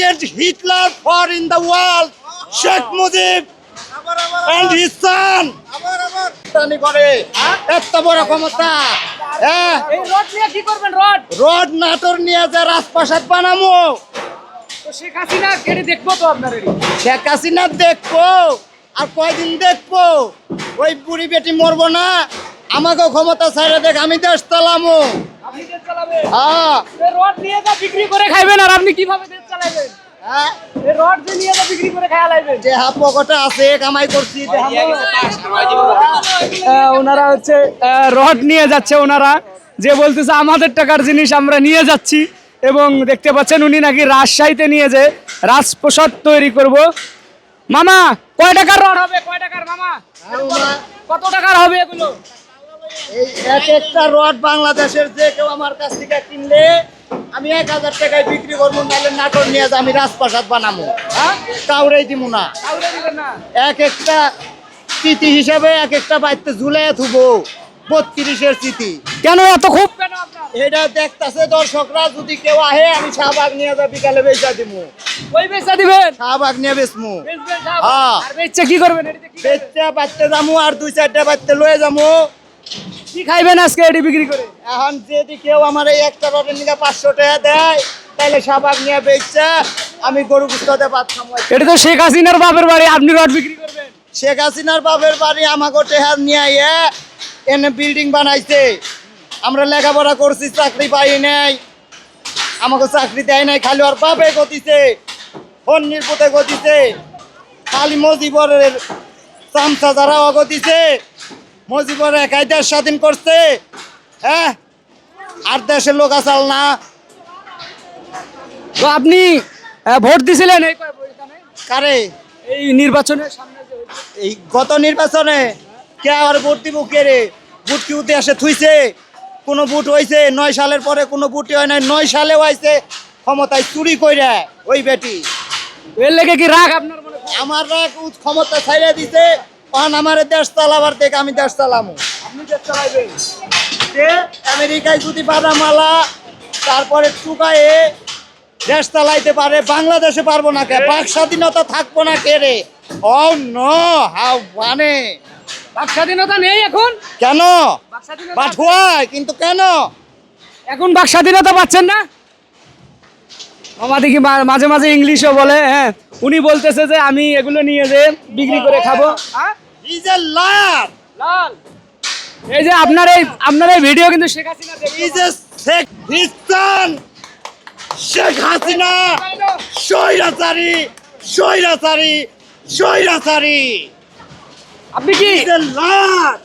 get Hitler for in the world, Sheikh Mujib and his son. এত বড় ক্ষমতা। হ্যাঁ রড রোড? নাটোর নিয়ে যে রাজপ্রাসাদ বানামো। শেখ হাসিনা কেটে দেখব তো আপনার শেখ হাসিনা দেখব আর কয়দিন দেখব? ওই বুড়ি বেটি মরবো না। আমাকেও ক্ষমতা ছাড়া দেখ আমি দেশ চালামো। আপনি দেশ চালাবেন? হ্যাঁ। রড নিয়ে যা বিক্রি করে খাইবেন আর আপনি কীভাবে ওনারা হচ্ছে রড নিয়ে যাচ্ছে ওনারা। যে বলতেছে আমাদের টাকার জিনিস আমরা নিয়ে যাচ্ছি। এবং দেখতে পাচ্ছেন উনি নাকি রাজশাহীতে নিয়ে যে রাজপ্রসাদ তৈরি করব। মামা কয় টাকার রড হবে? কয় টাকার মামা। কত টাকার হবে এগুলো? এই এক একটা রড বাংলাদেশের যে কেউ আমার কাছ থেকে কিনলে আমি এক হাজার টাকায় বিক্রি করব নাহলে নাটোর নিয়ে যা আমি রাজপ্রাসাদ বানাবো হ্যাঁ? কাউরেই দিব না। এক একটা স্মৃতি হিসাবে এক একটা বাড়িতে ঝুলে থুবো বত্রিশের স্মৃতি কেন এত খুব? এটা দেখতাছে দর্শকরা যদি কেউ আহে আমি শাহবাগ নিয়ে যা বিকালে বেচা দিব ওই বেচা দিবেন? শাহবাগ নিয়ে বেচমু? হ্যাঁ। আর বেচছে কি করবেন? বেচতে বাড়তে যামু আর দুই চারটা বাড়তে লয়ে যামু। কি খাইবেন আজকে এটি বিক্রি করে? এখন যদি কেউ আমার এই একটা রটের নিয়ে পাঁচশো টাকা দেয় তাহলে শাহবাগ নিয়ে বেচছে আমি গরু গুস্তাতে ভাত খামো। এটা তো শেখ হাসিনার বাপের বাড়ি আপনি রড বিক্রি করবেন। শেখ হাসিনার বাপের বাড়ি আমাকে টেহার নিয়ে আইয়ে এনে বিল্ডিং বানাইছে। আমরা লেখাপড়া করছি চাকরি পাই নাই। আমাকে চাকরি দেয় নাই খালি ওর বাপে গতিছে ফোন পুতে গতিছে। খালি মজিবরের চামচা যারা অগতিছে মজিবর একাই দেশ স্বাধীন করছে। হ্যাঁ? আর দেশের লোক আসাল না। তো আপনি ভোট দিছিলেন এই কারে? এই হয়েছে। এই গত নির্বাচনে কে আর ভোট দিব কে রে? ভোট কি উদ্দেশ্যে থুইছে? কোনো ভোট হয়েছে নয় সালের পরে কোনো ভোটই হয় নাই নয় সালেও আইছে ক্ষমতায় চুরি কইরা ওই বেটি। এর লেগে কি রাগ আপনার মনে আমার রাগ ক্ষমতা ছাইড়া দিছে। তখন আমার দেশ চালাবার থেকে আমি দেশ চালামু। আপনি দেশ চালাইবেন। যে আমেরিকায় যদি বাদামালা তারপরে টুকায়ে দেশ চালাইতে পারে বাংলাদেশে পারব না কে? বাক স্বাধীনতা থাকব না কে রে? ও নো হাউ মানে? বাক স্বাধীনতা নেই এখন? কেন? হোয়াই কিন্তু কেন? এখন বাক স্বাধীনতা পাচ্ছেন না? মামা দেখি মাঝে মাঝে ইংলিশও বলে হ্যাঁ। উনি বলতেছে যে আমি এগুলো নিয়ে যে বিক্রি করে খাব। হ্যাঁ? ইজ এ লায়ার লাল। এই যে আপনার এই আপনার এই ভিডিও কিন্তু Sheikh Hasina is a Sheikh Christian Sheikh Hasina স্বৈরাচারী। স্বৈরাচারী। স্বৈরাচারী। আপনি কি ইজ এ লায়ার